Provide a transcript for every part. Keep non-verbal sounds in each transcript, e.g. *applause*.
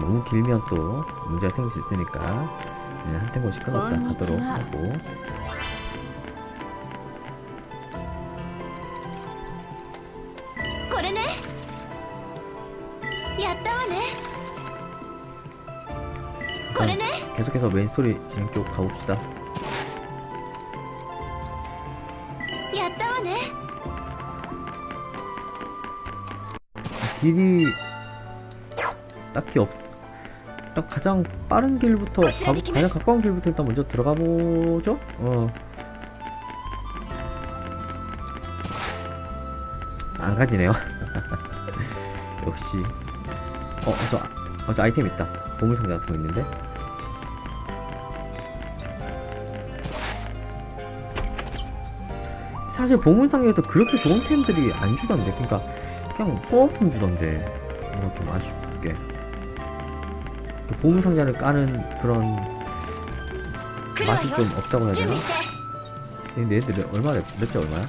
너무 길면 또 문제가 생길 수 있으니까 그냥 한 템고 시끄럽다 하도록 하고. 계속해서 메인 스토리 진행 쪽 가봅시다. 길이 딱히 없 딱 가장 빠른 길부터 가, 가장 가까운 길부터 일단 먼저 들어가 보죠. 어. 안 가지네요. *laughs* 역시. 어, 저, 어, 저 아이템 있다. 보물 상자 같은 거 있는데. 사실 보물 상자에도 그렇게 좋은 템들이 안 주던데. 그러니까 그냥 소모품 주던데 이거 좀 아쉽게 그 보물상자를 까는 그런 맛이 좀 없다고 해야 되나? 근데 얘들 얼마 몇째 얼마야?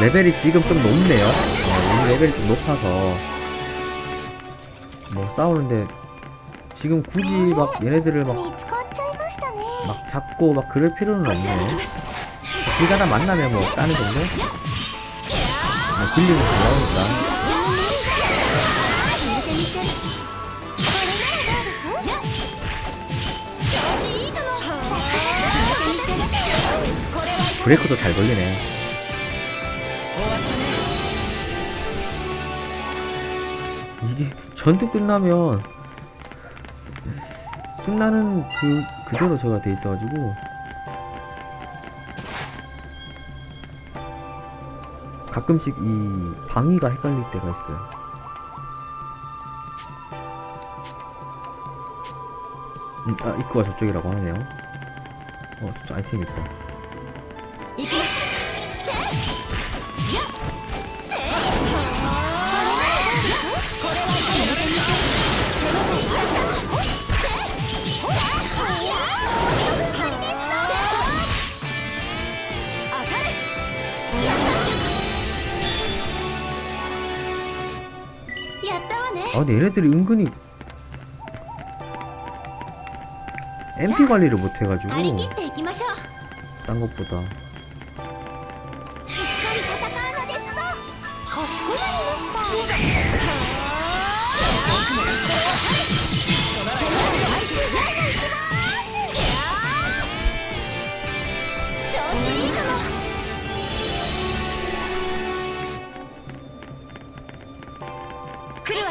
레벨이 지금 좀 높네요. 네, 레벨이 좀 높아서 뭐 싸우는데 지금 굳이 막 얘네들을 막, 아, 막 잡고 막 그럴 필요는 없네. 길가다 만나면 뭐 따는 건데? 아, 길리는 나오니까. 브레이크도 잘 걸리네. 이게 전투 끝나면 끝나는 그 그대로 저가 돼 있어가지고 가끔씩 이 방위가 헷갈릴 때가 있어요. 음, 아 입구가 저쪽이라고 하네요. 어, 저쪽 아이템 있다. 아 근데 얘네들이 은근히 MP 관리를 못해가지고 딴 것보다.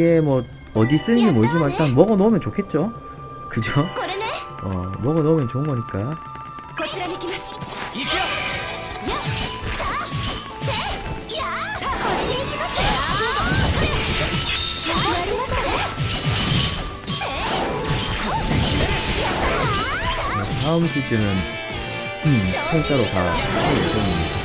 이게 뭐 어디 쓰는지 모르지만 일단 먹어 놓으면 좋겠죠? 그죠? 어, 먹어 놓으면 좋은 거니까. 다음 시즌은 음, 공짜로 다 예정입니다.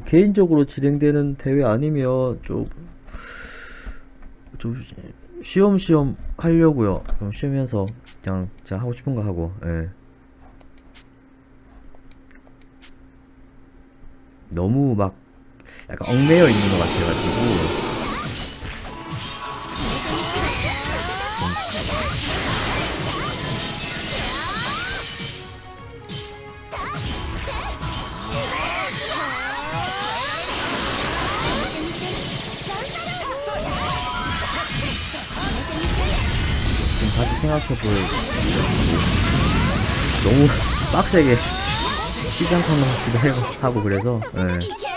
개인적으로 진행되는 대회 아니면 좀, 좀 쉬엄쉬엄 하려고요. 좀 쉬면서 그냥 제가 하고 싶은 거 하고, 예. 너무 막 약간 얽매여 있는 것 같아가지고 다시 생각해볼 너무 빡세게 시장하는 것 같기도 해요- 하고 그래서 예. いけ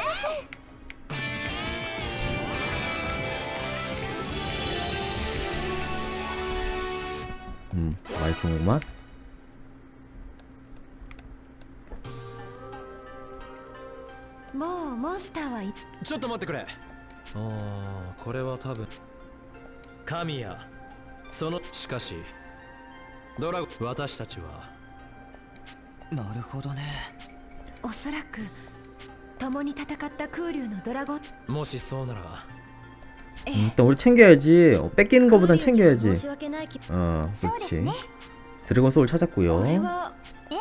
음, 많이 좋은구만 もうモンスターはいちょっと待ってくれああこれは多分神谷 そのしかしドラゴン私たちはなるほどねおそらく共に戦った空竜のドラゴンもしそうなら 예. 음, 일단 우리 챙겨야지 어, 뺏기는 거보단 空竜には 챙겨야지 申し訳ない気 어 そうです 그렇지 ね 드래곤 소울 これ 찾았고요 はええ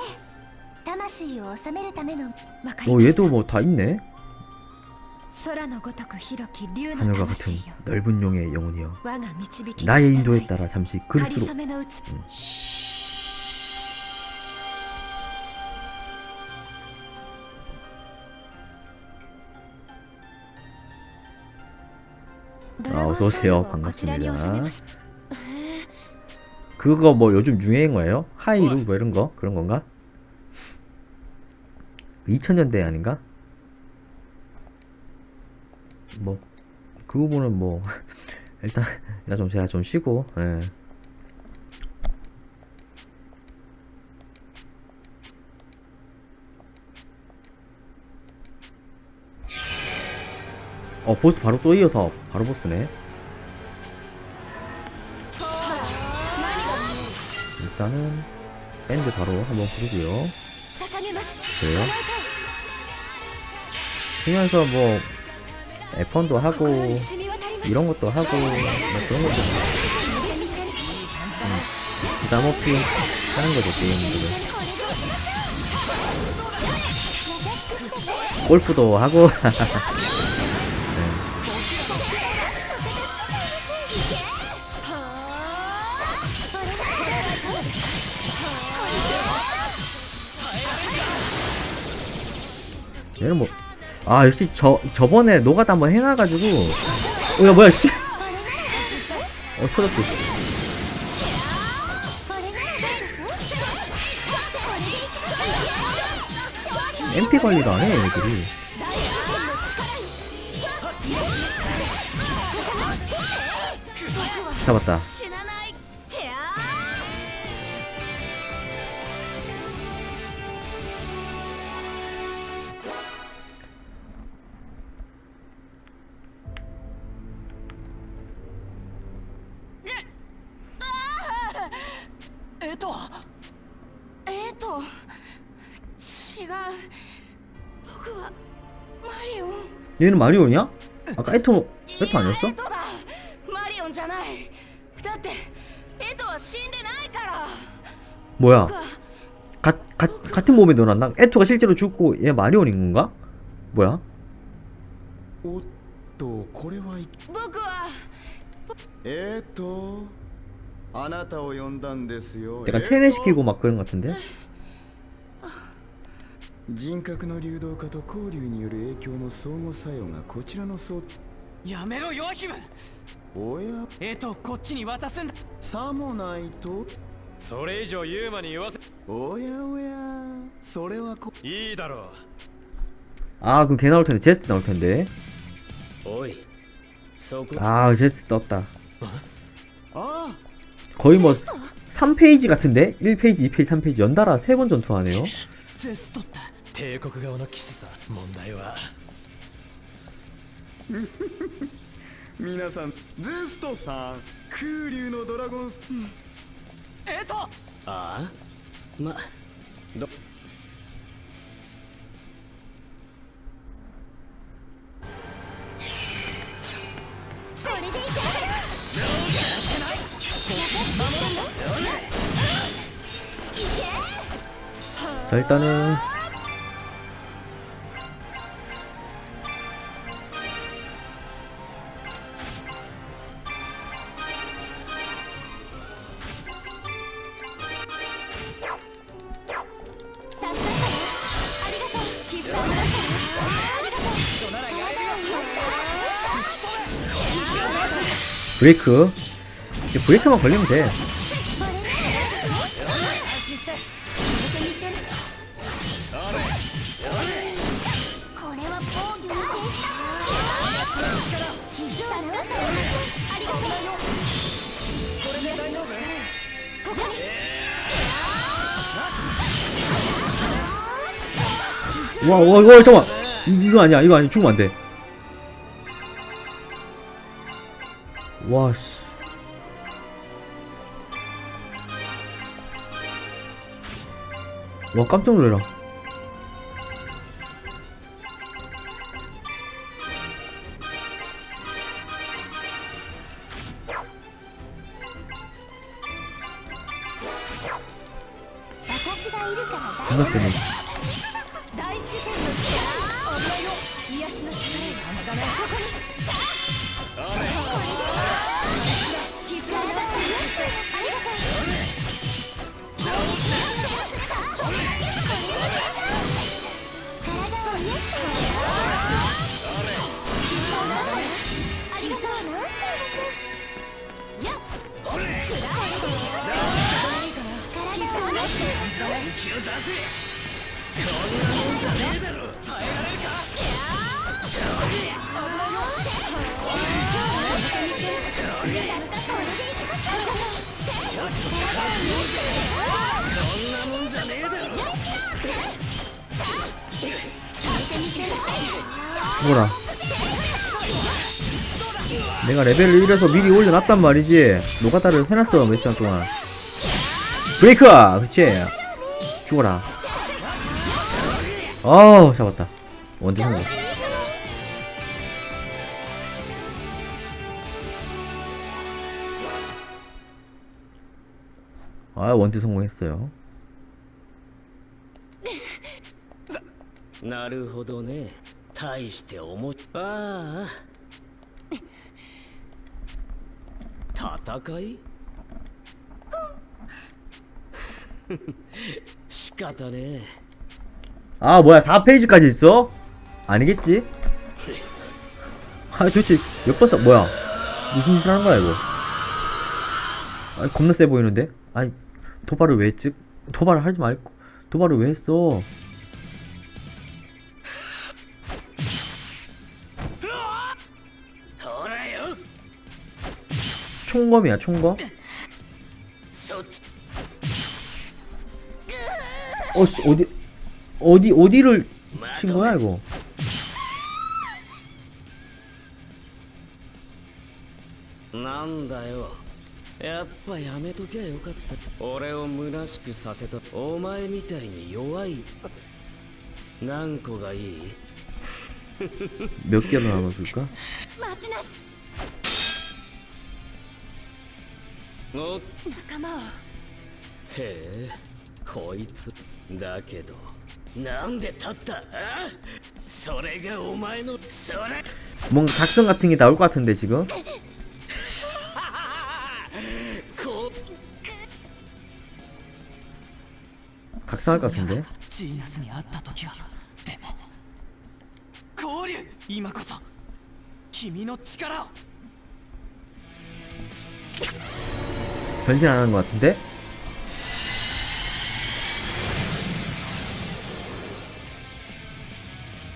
魂を治めるためのわかり 어 ました 얘도 뭐 다 있네 하늘과 같은 넓은 용의 영혼이여 나의 인도에 따라 잠시 그리스로 음. 아, 어서오세요 반갑습니다 그거 뭐 요즘 유행인 거예요? 하이루 뭐 이런 거? 그런 건가? 2000년대 아닌가? 뭐 그 부분은 뭐 *laughs* 일단 제가 좀 제가 좀 쉬고 예. 어 보스 바로 또 이어서 바로 보스네 일단은 밴드 바로 한번 부르고요 그래요? 쉬면서 뭐 F1도 하고 이런 것도 하고 뭐 그런 것도 음, 그 부담 없이 하는 거죠 게임들을 골프도 하고. *laughs* 네. 얘는 뭐 아 역시 저 저번에 노가다 한번 해놔가지고 어야 뭐야 씨. 어 터졌어. 씨. MP 관리도 안 해, 얘들이. 잡았다. 얘는 마리온이야? 아까 에토 에토 아니었어? 뭐야? 가, 가, 같은 몸에 넣어놨나? 에토가 실제로 죽고 얘 마리온인 건가? 뭐야? 또, 이거는... 내가 세뇌시키고 막 그런 것 같은데? 人格の流動化と交流による影響の相互作用がこちらのそう やめろヨアヒムおやえとこっちに渡すんださもないとそれ以上ユーマに言わせおやおやそれはこいいだろ 아 그럼 걔 나올 텐데 제스트 나올 텐데 うおいそこ 아 제스트 떴다 あ 거의 뭐 3페이지 같은데? 1페이지 2페이지 3페이지 연달아 세 번 전투하네요 ゼストって 帝国側の騎士さ問題は皆さんゼストさん空流のドラゴンスえっとああまどそれでいけ 자 일단은 브레이크 브레이크만 걸리면 돼 와, 와, 와, 잠깐만. 이거 아니야, 이거 아니야. 죽으면 안 돼. 와, 씨. 와, 깜짝 놀래라. 죽어라. 내가 레벨을 1에서 미리 올려놨단 말이지. 노가다를 해놨어, 몇 시간 동안. 브레이크! 그치? 죽어라. 어우, 잡았다. 원딜 성공. 아, 원딜 성공했어요. なるほどね大して思っああ戦い *laughs* 시가다네. 아 뭐야 4페이지까지 있어? 아니겠지? 아 도대체 몇번 써? 뭐야 무슨 짓을 하는 거야 이거 아 겁나 세 보이는데? 아니 도발을 왜 찍? 도발을 하지 말고 도발을 왜 했어? 총검이야 총검? 어씨 어디 어디 어디를 친 거야 이거? なんだよやっぱやめときゃよかった俺を虚しくさせたお前みたいに弱い何個がいい 몇 개로 나눠줄까? 待ちなさおっ仲間をへえこいつ だけどなんで立ったあそれがお前のそれ 뭔가 각성 같은 게 나올 것 같은데 지금? こ 각성할 것 같은데? ジーナスに会った時はでも交流今こそ 君の力を 변신 안 하는 것 같은데?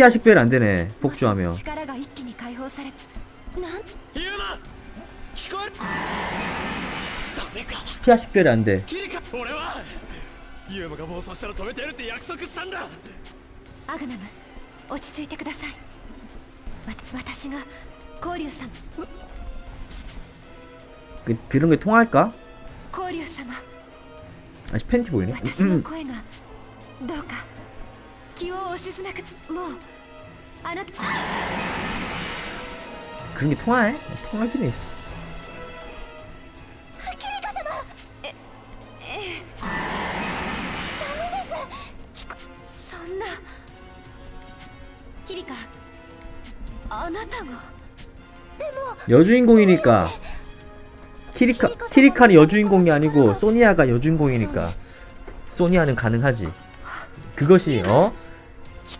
아, 피아 식별 안 되네 복주하면 力が一気に解放されなんユーマ聞こえダメか 피아 식별이 안돼 キリカ俺はユーマが暴走したら止めてやるって約束したんだアグナム落ち着いてくださいわ私が光龍様 그, 그런 게 통할까? 光龍様 아직 팬티 보이네 私の声がどうか 気を惜しずなくもうあなた 그런 게 통하네? 통하긴 해 キリカ様えええダメです聞こそんなキリカあなたがでも 여주인공이니까 키리카 키리카는 여주인공이 아니고 소니아가 여주인공이니까 소니아는 가능하지 그것이 어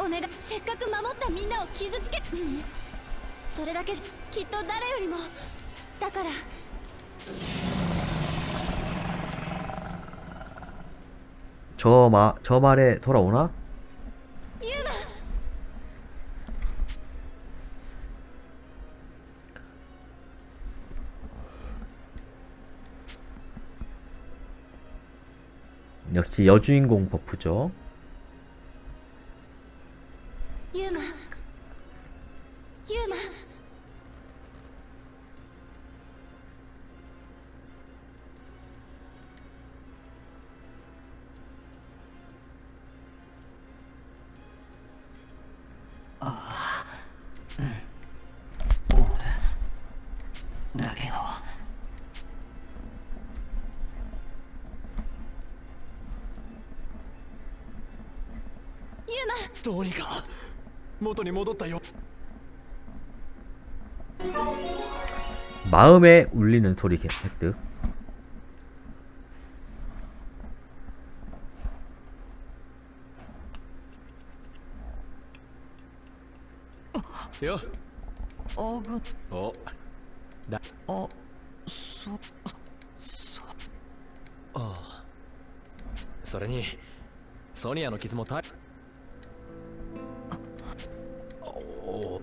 お願いせっかく守ったみんなを傷つけうんそれだけじゃきっと誰よりもだから 저, 마, 저 말에 돌아오나? ユーマ 역시 여주인공 버프죠 に戻ったよ 마음에 울리는 소리 개- 획득 よあぐおだあそああそれにソニアの傷も大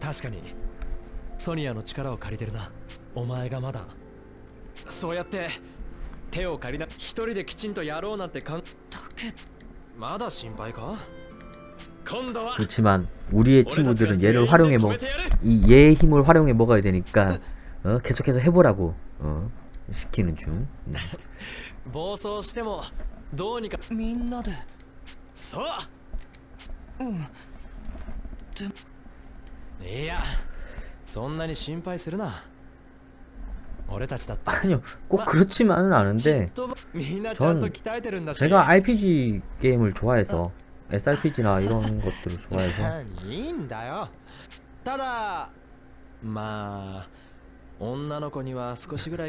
確かにソニアの力を借りてるなお前がまだそうやって手を借りな一人できちんとやろうなんてかんだけまだ心配か 今度は 그렇지만 우리의 俺たちが 친구들은 全員 얘를 で 활용해 止 먹 めてやる 이 얘의 힘을 활용해 먹어야 되니까 어, 계속해서 해보라고 어, 시키는 중. *laughs* いやそんなに心配するな俺たちだって 아니요, 꼭 그렇지만은 ちっ 않은데 とみんなちゃんと 전 鍛えてるんだし 제가 RPG 게임을 좋아해서 SRPG나 이런 것들을 좋아해서 何いいんだよただまあ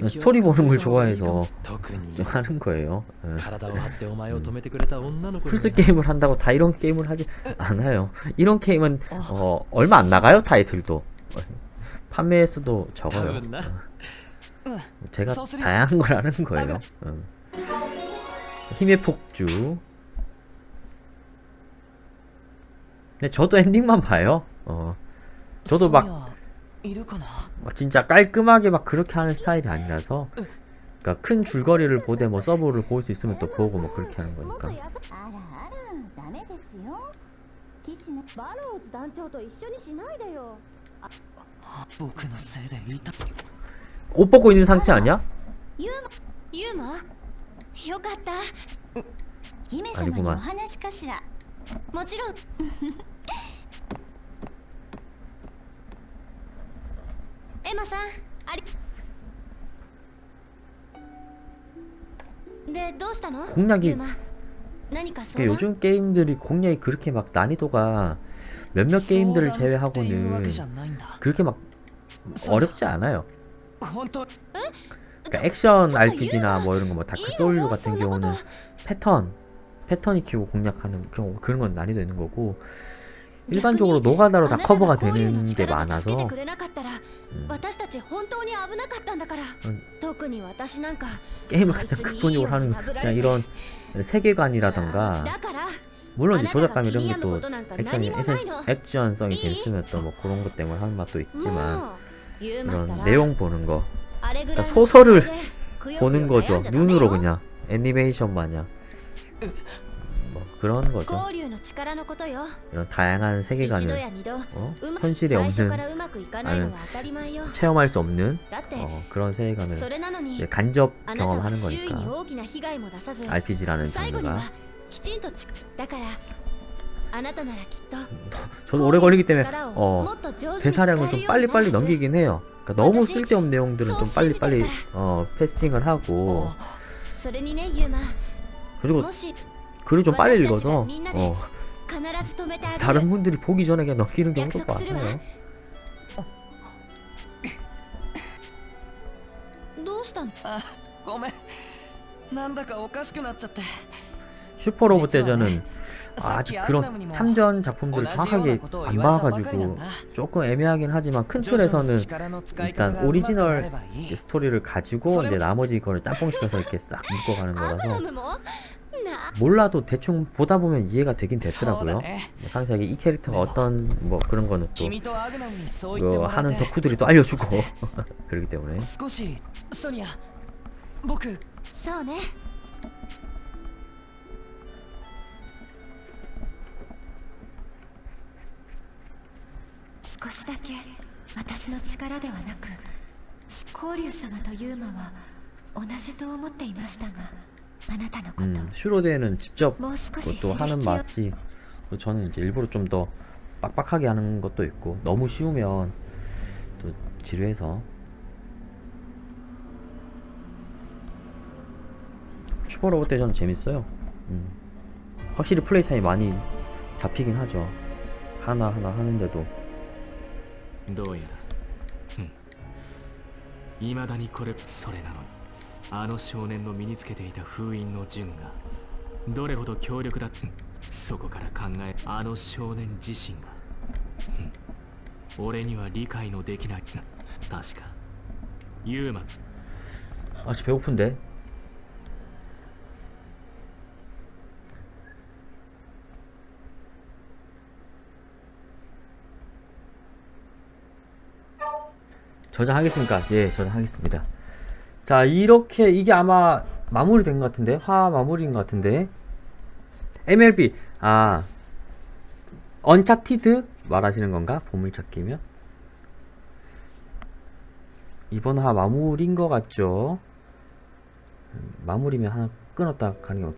스토리 보는 걸 좋아해서 하는 거예요. 네. 풀스 게임을 한다고 다 이런 게임을 하지 않아요. 이런 게임은 어, 어 얼마 안 나가요 타이틀도 판매 수도 적어요. 어. 제가 다양한 걸 하는 거예요. 음. 힘의 폭주. 근데 저도 엔딩만 봐요. 어. 저도 막 막 진짜 깔끔하게 막 그렇게 하는 스타일이 아니라서 그러니까 큰 줄거리를 보되 뭐 서브를 볼 수 있으면 또 보고 뭐 그렇게 하는 もっ 거니까 とやばあらあらダメですよ騎士のバローズ団長と一緒にしないでよ僕のせいでいた 옷 벗고 있는 상태 아니야? ユーマよかった姫様にお話かしらもちろん *laughs* エマさんありでどうしたの 공략이 ユーマ何か 그 相談 요즘 게임들이 공략이 그렇게 막 난이도가 몇몇 게임들을 相談っていうわ 제외하고는 けじゃないんだ 그렇게 막 어렵지 않아요. 本当 그러니까 액션 저- RPG나 뭐 이런 거 뭐 다크 이거 소울 같은 쏜다고 경우는 패턴 패턴이 키고 공략하는 경우 그런 건 난이도 있는 거고 일반적으로 노가다로 다 커버가 되는 게 많아서 くれなかったら 음, 私たち本当に危なかったんだから、うん特に私なんか 게임을 가장 근본적으로 하는 그냥 이런 세계관이라던가 だから 물론 이제 아, 조작감 이런 게 あなた 또 が気に病むことなんか 액션이 何もないの 액션성이 이- 재밌으면 또 뭐 그런 것 때문에 하는 맛도 있지만 もう言うまった 이런 ら 내용 보는 거 あれぐらいの 그러니까 소설을 心配でくよくよ 보는 거죠 悩んじゃダメよ 눈으로 그냥 애니메이션 마냥 뭐 그런 거죠. 이런 다양한 세계관을 어? 현실에 없는 아니면 체험할 수 없는 어, 그런 세계관을 간접 경험하는 거니까 RPG라는 장르가 저도 오래 걸리기 때문에 어, 대사량을 좀 빨리빨리 넘기긴 해요. 그러니까 너무 쓸데없는 내용들은 좀 빨리빨리 어, 패싱을 하고 어, 그리고 글을 좀 빨리私たち 읽어서 がみんなで 어, 必ず止めてあげる 다른 분들이 보기 전에 그냥 넘기는 경우도 약속するわ 많아요 どうしたのあごめんなんだかおかしくなっちゃって 슈퍼로봇 진짜 대전은 さっ 아직 きアルナ 그런 ムにも 참전 同 작품들을 じような 정확하게 ことを 안 言われたばかりなん 봐가지고 だ 조금 애매하긴 하지만 큰 徐々に 틀에서는 力の使い 일단 方が上手くな 오리지널 ればいい 이제 스토리를 가지고 소리- 이제 나머지 거를 짬뽕시켜서 이렇게 싹 묶어가는 アブラ 거라서 ムもな 몰라도 대충 보다 보면 이해가 되긴 됐더라고요. 뭐 상세하게 이 캐릭터가 어떤 뭐 그런 거는 또 그 하는 덕후들이 또 알려주고. *laughs* 그러기 때문에. 少しソニア僕そうね少しだけ私の力ではなく光竜様とユーマは同じと思っていましたがあなたのこと、 음, 슈로데는 직접 もう少し知 그것도 る 하는 必要 맛이 또 저는 이제 일부러 좀 더 빡빡하게 하는 것도 있고 너무 쉬우면 또 지루해서 슈퍼로봇 대전 재밌어요 음. 확실히 플레이 타임 많이 잡히긴 하죠 하나하나 하는데도 どうやらいまだにこれそれなのに あの少年の身につけていた封印の呪具がどれほど強力だうんそこから考えあの少年自身がうん俺には理解のできない確かユーマ 아직 배고픈데 저장하겠습니까? 예, 저장하겠습니다. 자, 이렇게 이게 아마 마무리된 것 같은데, 화 마무리인 것 같은데, MLB 아 언차티드 말하시는 건가? 보물찾기면? 이번 화 마무리인 것 같죠? 음, 마무리면 하나 끊었다 가는 게